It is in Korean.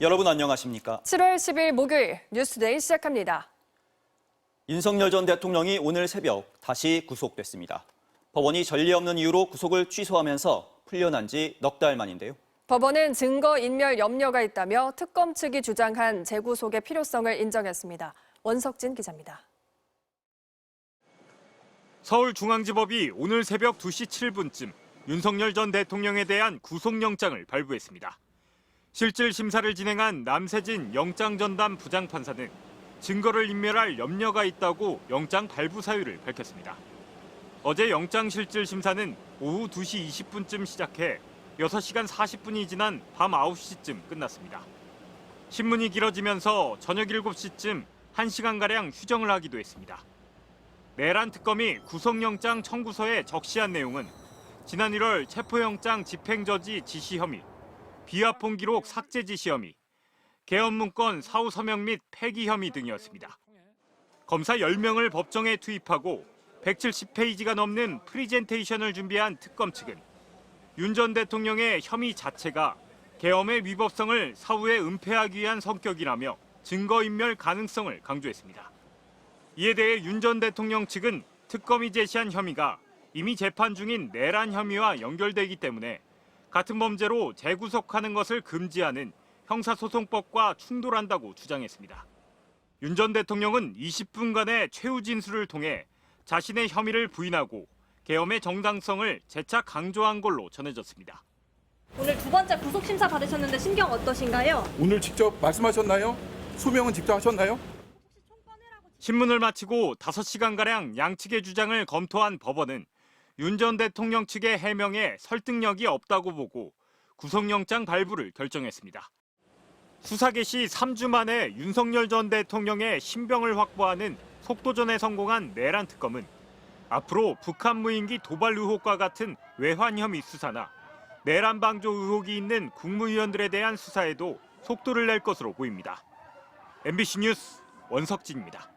여러분 안녕하십니까? 7월 10일 목요일 뉴스데이 시작합니다. 윤석열 전 대통령이 오늘 새벽 다시 구속됐습니다. 법원이 전례 없는 이유로 구속을 취소하면서 풀려난 지 넉 달 만인데요. 법원은 증거 인멸 염려가 있다며 특검 측이 주장한 재구속의 필요성을 인정했습니다. 원석진 기자입니다. 서울중앙지법이 오늘 새벽 2시 7분쯤 윤석열 전 대통령에 대한 구속영장을 발부했습니다. 실질 심사를 진행한 남세진 영장 전담 부장판사는 증거를 인멸할 염려가 있다고 영장 발부 사유를 밝혔습니다. 어제 영장 실질 심사는 오후 2시 20분쯤 시작해 6시간 40분이 지난 밤 9시쯤 끝났습니다. 신문이 길어지면서 저녁 7시쯤 1시간가량 휴정을 하기도 했습니다. 내란 특검이 구속영장 청구서에 적시한 내용은 지난 1월 체포영장 집행저지 지시 혐의, 비화폰 기록 삭제 지시 혐의, 개헌 문건 사후 서명 및 폐기 혐의 등이었습니다. 검사 10명을 법정에 투입하고 170페이지가 넘는 프리젠테이션을 준비한 특검 측은 윤 전 대통령의 혐의 자체가 계엄의 위법성을 사후에 은폐하기 위한 성격이라며 증거인멸 가능성을 강조했습니다. 이에 대해 윤 전 대통령 측은 특검이 제시한 혐의가 이미 재판 중인 내란 혐의와 연결되기 때문에 같은 범죄로 재구속하는 것을 금지하는 형사소송법과 충돌한다고 주장했습니다. 윤 전 대통령은 20분간의 최후 진술을 통해 자신의 혐의를 부인하고 계엄의 정당성을 재차 강조한 걸로 전해졌습니다. 오늘 두 번째 구속 심사 받으셨는데 심경 어떠신가요? 오늘 직접 말씀하셨나요? 소명은 직접 하셨나요? 신문을 마치고 5시간가량 양측의 주장을 검토한 법원은 윤 전 대통령 측의 해명에 설득력이 없다고 보고 구속영장 발부를 결정했습니다. 수사 개시 3주 만에 윤석열 전 대통령의 신병을 확보하는 속도전에 성공한 내란 특검은 앞으로 북한 무인기 도발 의혹과 같은 외환 혐의 수사나 내란 방조 의혹이 있는 국무위원들에 대한 수사에도 속도를 낼 것으로 보입니다. MBC 뉴스 원석진입니다.